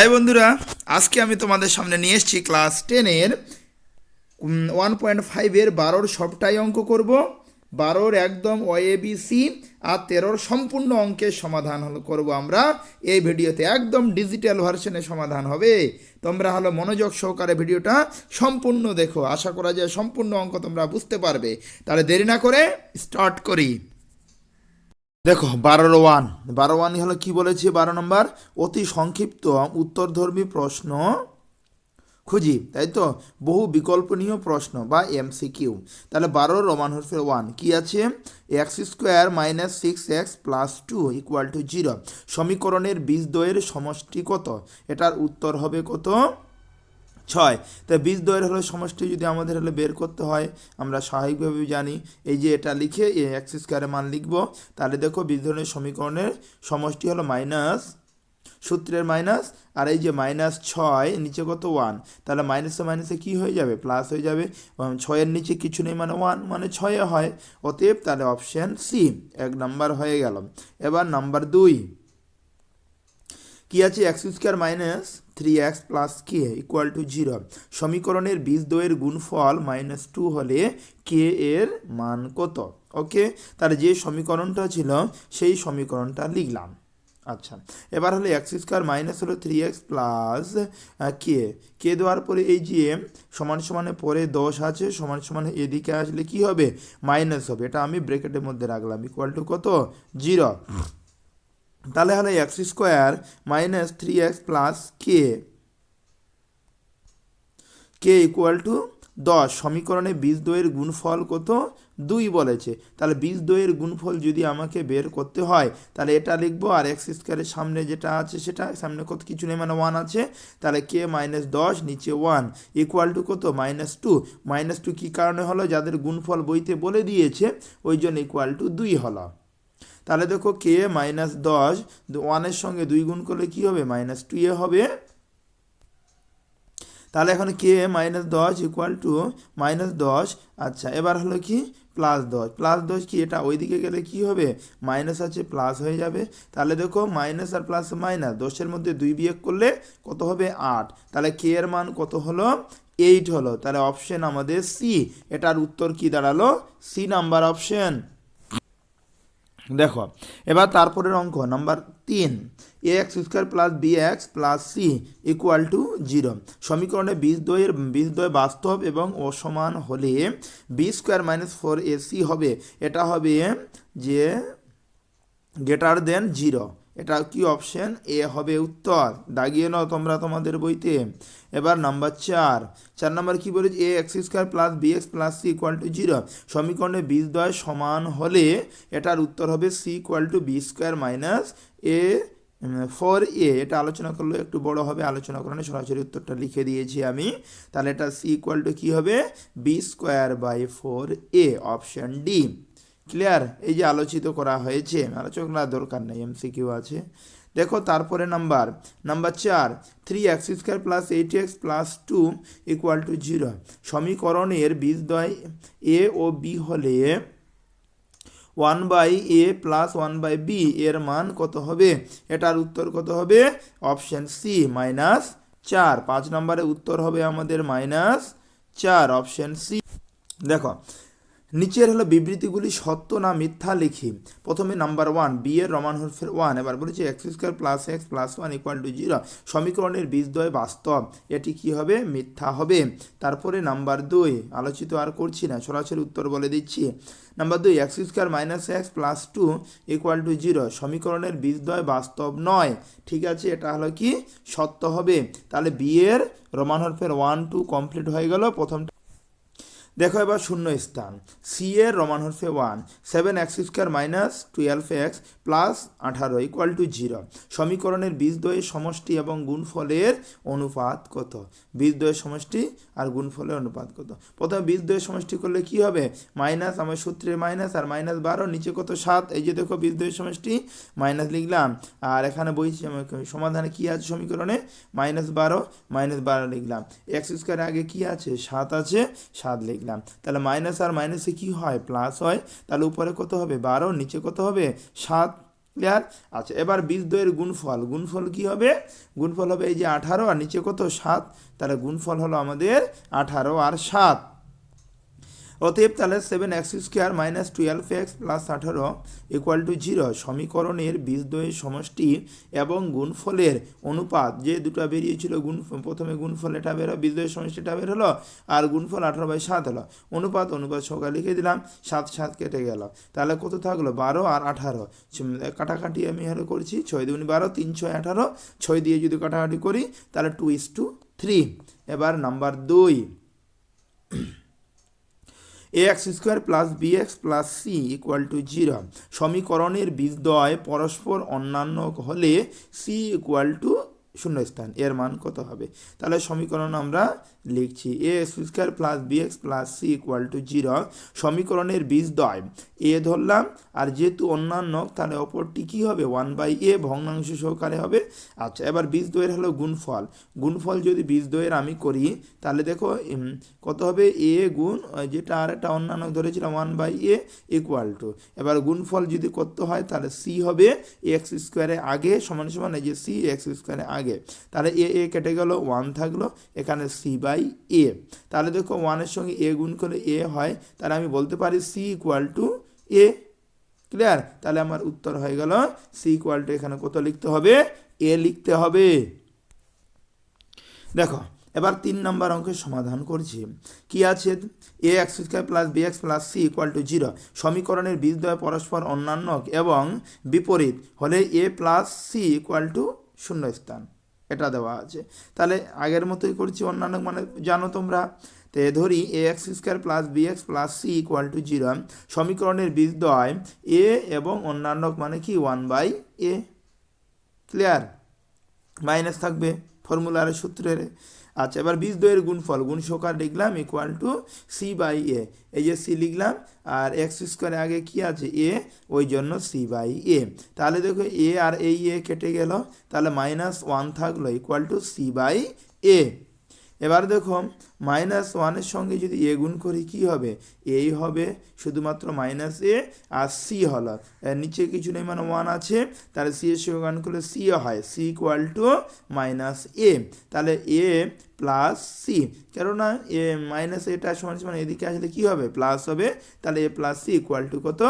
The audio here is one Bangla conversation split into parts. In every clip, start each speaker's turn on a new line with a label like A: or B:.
A: হাই বন্ধুরা, আজকে আমি তোমাদের সামনে নিয়ে এসেছি ক্লাস টেনের ওয়ান পয়েন্ট ফাইভের বারোর সবটাই অঙ্ক করব। বারোর একদম ওএবিসি আর তেরোর সম্পূর্ণ অঙ্কের সমাধান হলো করব আমরা। এই ভিডিওতে একদম ডিজিটাল ভার্সনে সমাধান হবে। তোমরা হলো মনোযোগ সহকারে ভিডিওটা সম্পূর্ণ দেখো। আশা করা যায় সম্পূর্ণ অঙ্ক তোমরা বুঝতে পারবে। তাহলে দেরি না করে স্টার্ট করি। দেখো বারোর ওয়ান। বারো ওয়ান হলো কি বলেছে? বারো নম্বর, অতি সংক্ষিপ্ত উত্তরধর্মী প্রশ্ন খুঁজি, তাই তো? বহু বিকল্পনীয় প্রশ্ন বা এমসিকিউ। তাহলে বারোর রোমান হরফের ওয়ান কি আছে? X square minus six x plus two equal to zero. সমীকরণের বীজদ্বয়ের সমষ্টি কত? এটার উত্তর হবে কত? ছয়। তাই বীজ দয়ের হলো সমষ্টি যদি আমাদের হলে বের করতে হয়, আমরা স্বাভাবিকভাবে জানি, এই যে এটা লিখে এই এক্স স্কোয়ারের মান লিখব, তাহলে দেখো বীজ ধরনের সমীকরণের সমষ্টি হলো মাইনাস সূত্রের মাইনাস আর এই যে মাইনাস ছয়, নিচে কত ওয়ান তাহলে মাইনাসে মাইনাসে কি হয়ে যাবে? প্লাস হয়ে যাবে। ছয়ের নিচে কিছু নেই মানে ওয়ান মানে ছয়ে হয়। অতএব তাহলে অপশান সি এক নাম্বার হয়ে গেল। এবার নাম্বার দুই। কি আছে? X square minus three x plus k equal to zero সমীকরণের বীজ দ্বয়ের গুণফল মাইনাস টু হলে কে এর মান কত? ওকে তাহলে যে সমীকরণটা ছিল, সেই সমীকরণটা লিখলাম। আচ্ছা এবার হলো এক্স স্কোয়ার মাইনাস হলো three x plus k k দেওয়ার পরে এই যে সমান সমানে পরে দশ আছে, সমান সমানে এদিকে আসলে কি হবে? মাইনাস হবে। এটা আমি ব্রেকেটের মধ্যে রাখলাম। ইকুয়াল টু কত? জিরো তাহলে হলো x square minus three x plus k k equal to দশ। সমীকরণে বীজ দইয়ের গুণফল কত? দুই বলেছে। তাহলে বীজ দইয়ের গুণফল যদি আমাকে বের করতে হয়, তাহলে এটা লিখব আর এক্স স্কোয়ারের সামনে যেটা আছে সেটা, সামনে কত কিছু নেই মানে ওয়ান আছে। তাহলে কে মাইনাস দশ, নিচে ওয়ান ইকুয়াল টু কত? মাইনাস টু মাইনাস টু কী কারণে হলো? যাদের গুণফল বইতে বলে দিয়েছে, ওই জন্য ইকুয়াল টু দুই হলো। তাহলে দেখো কে মাইনাস দশ ওয়ানের সঙ্গে দুই গুণ করলে কি হবে? মাইনাস টু এ হবে। তাহলে এখন কে মাইনাস দশ ইকুয়াল টু মাইনাস দশ। আচ্ছা এবার হলো কি? প্লাস দশ। প্লাস দশ কি? এটা ওইদিকে গেলে কি হবে? মাইনাস আছে প্লাস হয়ে যাবে। তাহলে দেখো মাইনাস আর প্লাস মাইনাস দশের মধ্যে দুই বিয়োগ করলে কত হবে? আট। তাহলে কে এর মান কত হলো? এইট হলো। তাহলে অপশন আমাদের সি এটার উত্তর কি দাঁড়াল? সি নাম্বার অপশন দেখো, এবার তারপরের অঙ্ক নাম্বার তিন a x square plus b x plus c equal to zero সমীকরণে বিষ দ্বয়ের বিষ দ্বয় বাস্তব এবং অসমান হলে b square minus four a c হবে। এটা হবে যে গ্রেটার দেন জিরো এটা কি অপশন এ হবে উত্তর। দাগিয়ে নাও তোমরা তোমাদের বইতে। এবার নাম্বার চার। চার নাম্বার কি বলেছে? A x square plus b x plus c equal to zero সমীকরণে বীজদ্বয় সমান হলে এটার উত্তর হবে c equal to b square minus a four a এটা আলোচনা করলে একটু বড় হবে। আলোচনা করলে সরাসরি উত্তরটা লিখে দিয়েছি আমি। তাহলে এটা সি ইকুয়াল টু কী হবে? B square by four a option D clear এই যে আলোচিত করা হয়েছে আলোচনা দরকার নেই এমসিকিউ আছে। দেখো, তারপরে নাম্বার নাম্বার চার three x square plus eight x plus two equal to zero সমীকরণের বীজদ্বয় এ ও বি হলে one by a plus one by b এর মান কত হবে? এটার উত্তর কত হবে? অপশন সি মাইনাস চার। পাঁচ নম্বরে উত্তর হবে আমাদের মাইনাস চার অপশন সি দেখো নিচের হলো বিবৃতিগুলি সত্য না মিথ্যা লিখি। প্রথমে নাম্বার ওয়ান বি এর রমান হরফের ওয়ান এবার বলেছে x square plus x plus one equal to zero সমীকরণের বীজদ্বয় বাস্তব। এটি কি হবে? মিথ্যা হবে। তারপরে নাম্বার দুই, আলোচিত আর করছি না, সরাসরি উত্তর বলে দিচ্ছি। নাম্বার দুই x square minus x plus two equal to zero সমীকরণের বীজদ্বয় বাস্তব নয়। ঠিক আছে, এটা হলো কি? সত্য হবে। তাহলে বি এর রমান হরফের ওয়ান টু কমপ্লিট হয়ে গেল। প্রথম দেখো এবার শূন্য স্থান। সি এর রমান হরফে one seven x square minus twelve x plus আঠারো ইকুয়াল টু জিরো সমীকরণের বীজদ্বয়ের সমষ্টি এবং গুণফলের অনুপাত কত? বীজদ্বয়ের সমষ্টি আর গুণফলের অনুপাত কত? প্রথমে বীজদ্বয়ের সমষ্টি করলে কি হবে? মাইনাস আমার সূত্রের মাইনাস আর মাইনাস বারো, নিচে কত? সাত। এই যে দেখো বীজদ্বয়ের সমষ্টি মাইনাস লিখলাম। আর এখানে বই সমাধানে কি আছে সমীকরণে? মাইনাস বারো মাইনাস বারো লিখলাম। এক্স স্কোয়ারের আগে কি আছে? সাত আছে, সাত লিখলাম। তাহলে মাইনাস আর মাইনাসে কি হয়? প্লাস হয়। তাহলে উপরে কত হবে? বারো। নিচে কত হবে? সাত। ক্লিয়ার আচ্ছা এবার বীজ দইয়ের গুণফল। গুণফল কি হবে? গুণফল হবে এই যে আঠারো। আর নিচে কত? সাত। তাহলে গুণফল হলো আমাদের আঠারো আর সাত। অতএব তাহলে seven x square minus twelve x plus আঠারো ইকুয়াল টু জিরো সমীকরণের বীজদ্বয়ের সমষ্টি এবং গুণফলের অনুপাত। যে দুটো বেরিয়েছিল গুণ, প্রথমে গুণফল এটা বেরো বীজদ্বয়ের সমষ্টিটা বের হলো, আর গুণফল আঠারো বাই সাত হলো। অনুপাত অনুপাত সকালে লিখে দিলাম, সাত সাত কেটে গেল। তাহলে কত থাকল? বারো আর আঠারো। কাটাকাটি আমি হলো করছি, ছয় দুগুনি বারো, তিন, ছয়, আঠারো। ছয় দিয়ে যদি কাটাকাটি করি, তাহলে টু ইস টু থ্রি এবার নাম্বার দুই। A x square plus b x plus c equal to zero সমীকরণের বিদ্যয় পরস্পর অন্যান্য হলে সি ইকুয়াল টু শূন্যস্থান। এর মান কত হবে? তাহলে সমীকরণ আমরা লিখছি a square plus b x plus c equal to zero সমীকরণের বীজদ্বয়। এ ধরলাম, আর যেহেতু অন্যান্য, তাহলে অপরটি কী হবে? ওয়ান বাই এ ভগ্নাংশ সহকারে হবে। আচ্ছা এবার বীজদ্বয়ের হলো গুণফল। গুণফল যদি বীজদ্বয়ের আমি করি, তাহলে দেখো কত হবে? এ গুণ যেটা আর একটা অন্যান্য ধরেছিলাম one by a equal to এবার গুণফল যদি করতে হয়, তাহলে সি হবে এক্স স্কোয়ারে আগে, সমান সমান যে সি এক্স স্কোয়ারে আগে। তাহলে এ এ কেটে গেল ওয়ান থাকল, এখানে সি বাই এ তাহলে দেখো ওয়ানের সঙ্গে এ গুণ করলে এ হয়, তাহলে আমি বলতে পারি c equal to a clear তাহলে আমার উত্তর হয়ে গেল সি ইকুয়াল টু এখানে কত লিখতে হবে? এ লিখতে হবে। দেখো, এবার তিন নম্বর অঙ্কের সমাধান করছি। কি আছে? A x square plus b x plus c equal to zero সমীকরণের বীজদ্বয় পরস্পর অন্যান্য এবং বিপরীত হলে a plus c equal to শূন্য স্থান। এটা দেওয়া আছে। তাহলে আগের মতোই করছি অন্যান্য মানে জানো তোমরা? তো ধরি a x square plus b x plus c equal to zero সমীকরণের বিদ্যয় এ এবং অন্যান্য মানে কি? One by a clear minus থাকবে ফর্মুলার সূত্রের। আচ্ছা এবার বীজ দইয়ের গুণফল গুণ সকার লিখলাম equal to c by a এই যে সি লিখলাম, আর এক্স স্কোয়ারে আগে কি আছে? এ ওই জন্য সি বাই এ তাহলে দেখো এ আর এই এ কেটে গেল, তাহলে মাইনাস ওয়ান থাকল equal to c by a এবার দেখো, মাইনাস ওয়ানের সঙ্গে যদি এ গুণ করি, কী হবে? এই হবে শুধুমাত্র মাইনাস এ আর সি হল। নিচে কিছু নেই মানে ওয়ান আছে। তাহলে সি এর সঙ্গে গান করলে সি হয়। C equal to minus a তাহলে এ প্লাস সি কেননা এ মাইনাস এটা সমান সমান এদিকে আসলে কী হবে? প্লাস হবে। তাহলে a plus c equal to কত?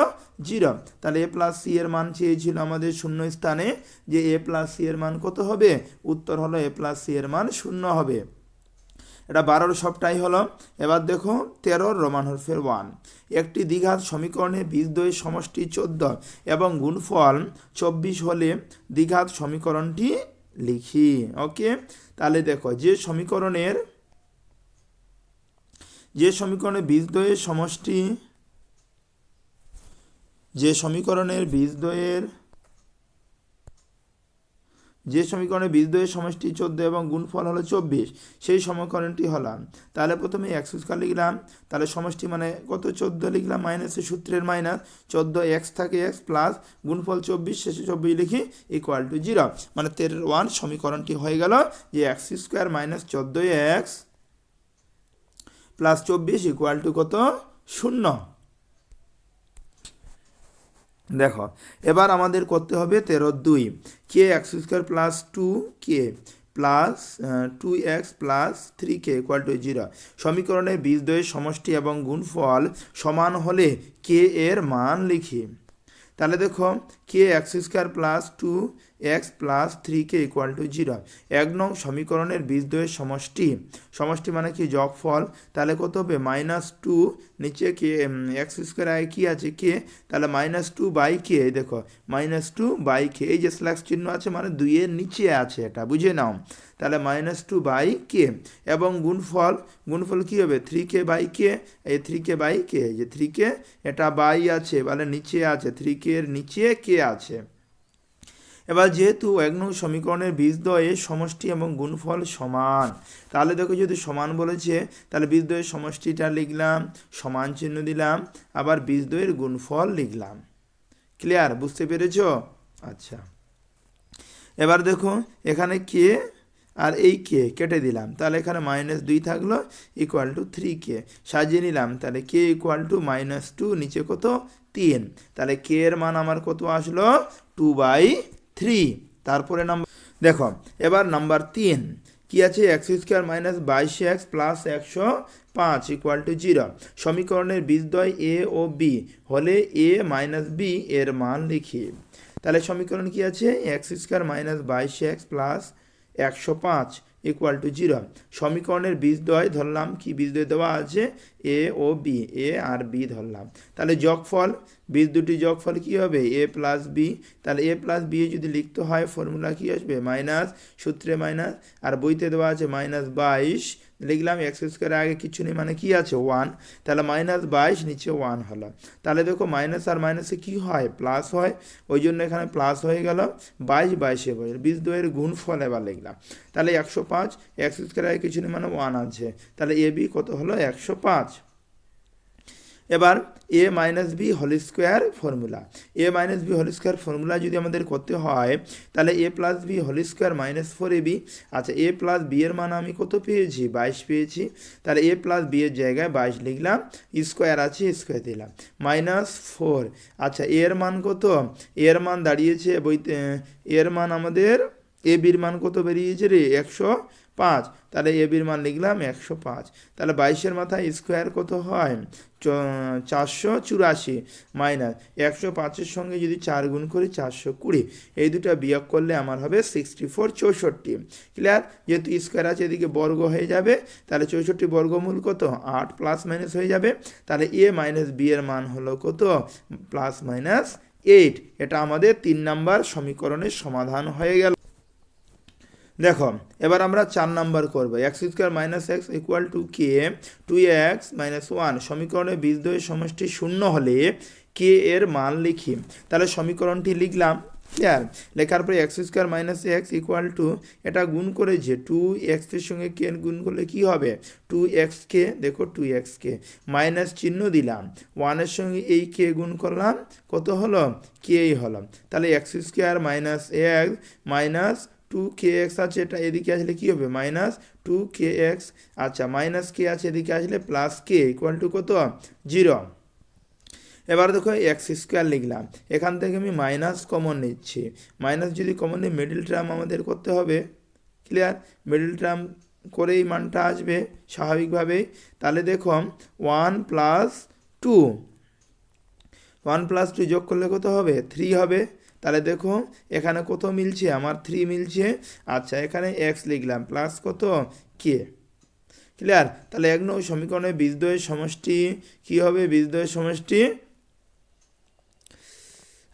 A: জিরো তাহলে এ প্লাস সি এর মান চেয়েছিল আমাদের শূন্য স্থানে। যে এ প্লাস সি এর মান কত হবে? উত্তর হলো এ প্লাস সি এর মান শূন্য হবে। এটা বারোর সবটাই হলো। এবার দেখো তেরোর রোমান হরফের ওয়ান। একটি দ্বিঘাত সমীকরণে বীজদ্বয়ের সমষ্টি চোদ্দ এবং গুণফল চব্বিশ হলে দ্বিঘাত সমীকরণটি লিখি। ওকে? তাহলে দেখো, যে সমীকরণের, যে সমীকরণে বীজদ্বয়ের সমষ্টি, যে সমীকরণের বীজদ্বয়ের যে সমীকরণে বীজদ্বয়ের সমষ্টি চোদ্দ এবং গুণফল হলো চব্বিশ, সেই সমীকরণটি হলাম। তাহলে প্রথমে এক্স স্কোয়ার লিখলাম, তাহলে সমষ্টি মানে কত? চোদ্দ লিখলাম মাইনাসের সূত্রের মাইনাস চোদ্দ এক্স থাকে এক্স প্লাস গুণফল চব্বিশ, শেষে চব্বিশ লিখি ইকুয়াল টু জিরো মানে তেরোর ওয়ান সমীকরণটি হয়ে গেল যে এক্স স্কোয়ার মাইনাস চোদ্দ এক্স প্লাস চব্বিশ ইকুয়াল টু কত? শূন্য। দেখো, এবার আমাদের করতে হবে তেরো দুই। K x square plus two k plus two x plus three k equal to zero সমীকরণে বীজদ্বয়ের সমষ্টি এবং গুণফল সমান হলে কে এর মান লিখি। তাহলে দেখো k x square plus two x plus three k equal to zero এক নং সমীকরণের বীজদ্বয়ের সমষ্টি। সমষ্টি মানে কি? যোগফল। তাহলে কত হবে? মাইনাস টু নিচে কে এক্স স্কোয়ার আগে কী আছে? কে? তাহলে মাইনাস টু বাই কে? দেখো, মাইনাস টু বাই কে। এই যে স্ল্যাক্স চিহ্ন আছে মানে দুইয়ের নিচে আছে এটা, বুঝে নাও। তাহলে মাইনাস টু বাই কে? এবং গুণফল গুণফল কী হবে? Three k by k? এই থ্রি কে বাই কে? যে থ্রি কে, এটা বাই আছে মানে নিচে আছে। থ্রি কে এর নিচে কে আছে? এবার যেহেতু এক নং সমীকরণের বীজদ্বয়ের সমষ্টি এবং গুণফল সমান, তাহলে দেখো যদি সমান বলেছে, তাহলে বীজদ্বয়ের সমষ্টিটা লিখলাম, সমান চিহ্ন দিলাম, আবার বীজদ্বয়ের গুণফল লিখলাম। ক্লিয়ার বুঝতে পেরেছ? আচ্ছা। এবার দেখো, এখানে কে আর এই কে কেটে দিলাম, তাহলে এখানে মাইনাস দুই থাকল ইকুয়াল টু থ্রি কে সাজিয়ে নিলাম, তাহলে k equal to minus two নিচে কত? তিন। তাহলে কে এর মান আমার কত আসলো? টু বাই থ্রি তারপরে নাম্বার দেখো, এবার নাম্বার তিন, কি আছে? এক্স স্কোয়ার মাইনাস বাইশ এক্স প্লাস একশো পাঁচ ইকুয়াল টু জিরো সমীকরণের বিদ্যয় এ ও বি হলে এ মাইনাস বি এর মান লিখি। তাহলে সমীকরণ কি আছে? এক্স স্কোয়ার মাইনাস বাইশ এক্স প্লাস একশো পাঁচ ইকুয়াল টু জিরো সমীকরণের বীজদ্বয় ধরলাম, কি বীজদ্বয় দেওয়া আছে? এ ও বি এ আর বি ধরলাম। তাহলে যোগফল, বীজ দুটি যোগফল কি হবে? এ প্লাস বি তাহলে এ প্লাস বি যদি লিখতে হয় ফর্মুলা কি আসবে? মাইনাস সূত্রে মাইনাস আর বইতে দেওয়া আছে মাইনাস বাইশ। লিখলাম এক্স স্কোয়ার আগে কিছু নেই মানে কি আছে? ওয়ান তাহলে মাইনাস বাইশ, নিচে ওয়ান হলো। তাহলে দেখো মাইনাস আর মাইনাসে কি হয়? প্লাস হয় ওই জন্য এখানে প্লাস হয়ে গেল, বাইশ, বাইশে বই বিশ দুয়ের গুণ ফল এবার লিখলাম। তাহলে একশো পাঁচ এক্স স্কোয়ার আগে কিছু নেই মানে ওয়ান আছে। তাহলে এ বি কত হলো? একশো পাঁচ। এবার a minus b whole square formula a minus b whole square formula যদি আমাদের করতে হয়, তাহলে a plus b whole square minus four a b আচ্ছা এ প্লাস বি এর মান আমি কত পেয়েছি? বাইশ পেয়েছি। তাহলে এ প্লাস বি এর জায়গায় বাইশ লিখলাম স্কোয়ার আছে স্কোয়ার দিলাম। মাইনাস ফোর আচ্ছা এর মান কত? এর মান দাঁড়িয়েছে বইতে এর মান আমাদের এ বির মান কত বেরিয়েছে রে? একশো পাঁচ। তাহলে এ বির মান লিখলাম একশো পাঁচ। তাহলে বাইশের মাথায় স্কোয়ার কত হয়? চারশো চুরাশি মাইনাস একশো পাঁচের সঙ্গে যদি চার গুণ করি চারশো কুড়ি। এই দুটো বিয়োগ করলে আমার হবে সিক্সটি ফোর চৌষট্টি। ক্লিয়ার যেহেতু স্কোয়ার আছে, এদিকে বর্গ হয়ে যাবে, তাহলে চৌষট্টি বর্গমূল কত? আট প্লাস মাইনাস হয়ে যাবে। তাহলে এ মাইনাস বি এর মান হলো কত? প্লাস মাইনাস এইট এটা আমাদের তিন নাম্বার সমীকরণের সমাধান হয়ে গেল। দেখো, এবার আমরা চার নাম্বার করব। X square minus x equal to k two x minus one সমীকরণে বীজদ্বয়ের সমষ্টি শূন্য হলে কে এর মান লিখি। তাহলে সমীকরণটি লিখলাম ক্লিয়ার লেখার পরে x square minus x equal to এটা গুণ করে যে টু এক্সের সঙ্গে কে গুণ করলে কি হবে? টু এক্স কে দেখো টু এক্স কে মাইনাস চিহ্ন দিলাম। ওয়ানের সঙ্গে এই কে গুণ করলাম, কত হলো? কেই হলো। তাহলে x square minus x minus two k x আছে, এটা এদিকে আসলে কি হবে? মাইনাস টু কে এক্স আচ্ছা মাইনাস কে আছে, এদিকে আসলে প্লাস কে ইকুয়াল টু কত? জিরো এবার দেখো এক্স স্কোয়ার লিখলাম। এখান থেকে আমি মাইনাস কমন নিচ্ছি। মাইনাস যদি কমন নিই মিডিল টার্ম আমাদের করতে হবে। ক্লিয়ার মিডিল টার্ম করেই মানটা আসবে স্বাভাবিকভাবেই। তাহলে দেখো one plus two one plus two যোগ করলে কত হবে? থ্রি হবে। তাহলে দেখো এখানে কত মিলছে? আমার থ্রি মিলছে। আচ্ছা এখানে এক্স লিখলাম প্লাস কত? কে ক্লিয়ার তাহলে এক নম্বর সমীকরণে বীজদ্বয়ের সমষ্টি কী হবে? বীজদ্বয়ের সমষ্টি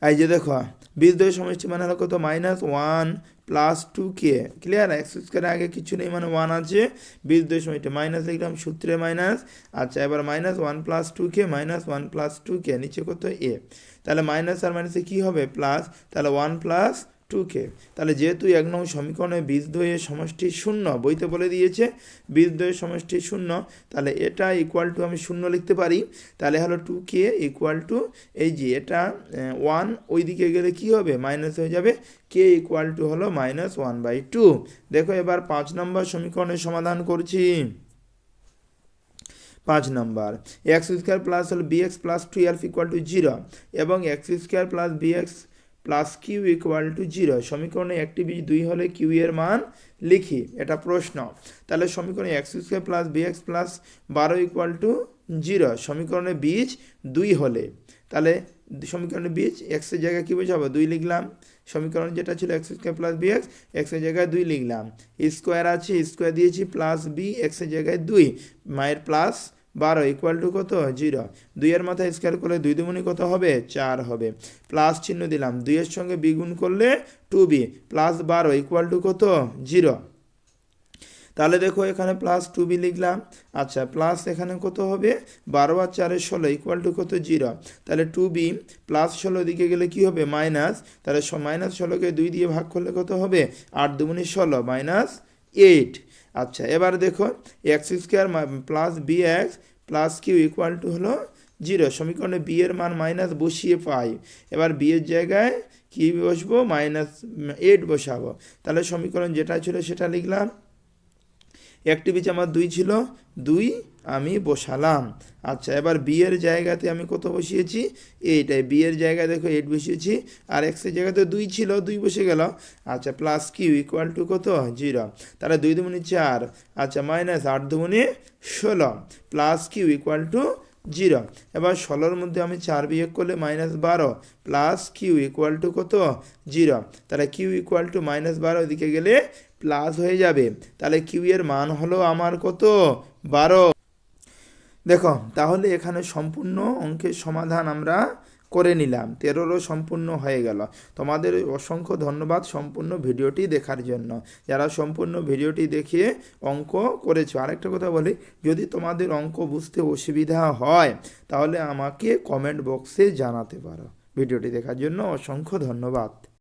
A: এই যে দেখো বীজদ্বয়ের সমষ্টি মানে হলো কত? Minus one plus two k clear x স্কোয়ারের আগে কিছু নেই মানে ওয়ান আছে বীজদ্বয়ের সমষ্টি। মাইনাস লিখলাম, সূত্রে মাইনাস আচ্ছা এবার minus one plus two k minus one plus two k নিচে কত? এ তাহলে মাইনাস আর মাইনাসে কী হবে? প্লাস তাহলে ওয়ান প্লাস টু কে তাহলে যেহেতু এক নং সমীকরণে বীজদ্বয়ের সমষ্টি শূন্য, বইতে বলে দিয়েছে বীজদ্বয়ের সমষ্টি শূন্য, তাহলে এটা ইকুয়াল টু আমি শূন্য লিখতে পারি। তাহলে হলো টু কে ইকুয়াল টু এই যে এটা ওয়ান ওই দিকে গেলে কি হবে? মাইনাস হয়ে যাবে। কে ইকুয়াল টু হলো মাইনাস ওয়ান বাই টু দেখো এবার পাঁচ নম্বর সমীকরণের সমাধান করছি। পাঁচ নম্বর এক্স স্কোয়ার প্লাস হল b x plus twelve equal to zero এবং x square plus b x plus q equal to zero. সমীকরণে একটি বীজ দুই হলে কিউ এর মান লিখি। এটা প্রশ্ন। তাহলে সমীকরণে x square plus b x plus বারো ইকুয়াল টু জিরো। সমীকরণে বীজ দুই হলে। তাহলে সমীকরণে বীজ এক্সের জায়গায় কী বোঝাবো? দুই লিখলাম। সমীকরণ যেটা ছিল x square plus b x এক্সের জায়গায় দুই লিখলাম। স্কোয়ার আছে, স্কোয়ার দিয়েছি, প্লাস বি এক্সের জায়গায় দুই। মায়ের প্লাস বারো ইকুয়াল টু কত? জিরো দুইয়ের মাথায় স্কোয়ার করলে দুই দুগুণি কত হবে? চার হবে। প্লাস চিহ্ন দিলাম। দুইয়ের সঙ্গে বিগুণ করলে টু বি প্লাস বারো ইকুয়াল টু কত? জিরো তাহলে দেখো এখানে প্লাস টু বি লিখলাম। আচ্ছা প্লাস এখানে কত হবে? বারো আর চারের ষোলো ইকুয়াল টু কত? জিরো তাহলে টু বি প্লাস ষোলো দিকে গেলে কি হবে? মাইনাস তাহলে মাইনাস ষোলোকে দুই দিয়ে ভাগ করলে কত হবে? আট দুগুণি ষোলো মাইনাস এইট আচ্ছা এবার দেখো x square plus b x plus q equal to হলো জিরো সমীকরণে বি এর মান মাইনাস বসিয়ে পাই এবার বি এর জায়গায় কি বসবো? মাইনাস এইট বসাবো। তাহলে সমীকরণ যেটা ছিল সেটা লিখলাম। একটি বীজ আমার দুই ছিল, দুই আমি বসালাম। আচ্ছা এবার বিয়ের জায়গাতে আমি কত বসিয়েছি? এইটাই বিয়ের জায়গায় দেখো এইট বসিয়েছি, আর এক্সের জায়গাতে দুই ছিল, দুই বসে গেল। আচ্ছা প্লাস কিউ ইকুয়াল টু কত? জিরো তাহলে দুই দুগুণি চার আচ্ছা মাইনাস আট দুগুণি ষোলো। Plus q equal to zero এবার ষোলোর মধ্যে আমি চার বিয়োগ করলে মাইনাস বারো। প্লাস কিউ ইকুয়াল টু কত? জিরো তাহলে কিউ ইকুয়াল টু মাইনাস বারো দিকে গেলে প্লাস হয়ে যাবে। তাহলে কিউ এর মান হলো আমার কত? বারো। দেখো, তাহলে এখানে সম্পূর্ণ অঙ্কের সমাধান আমরা করে নিলাম। তেরোরও সম্পূর্ণ হয়ে গেল। তোমাদের অসংখ্য ধন্যবাদ সম্পূর্ণ ভিডিওটি দেখার জন্য। যারা সম্পূর্ণ ভিডিওটি দেখিয়ে অঙ্ক করেছ, আরেকটা কথা বলি, যদি তোমাদের অঙ্ক বুঝতে অসুবিধা হয়, তাহলে আমাকে কমেন্ট বক্সে জানাতে পারো। ভিডিওটি দেখার জন্য অসংখ্য ধন্যবাদ।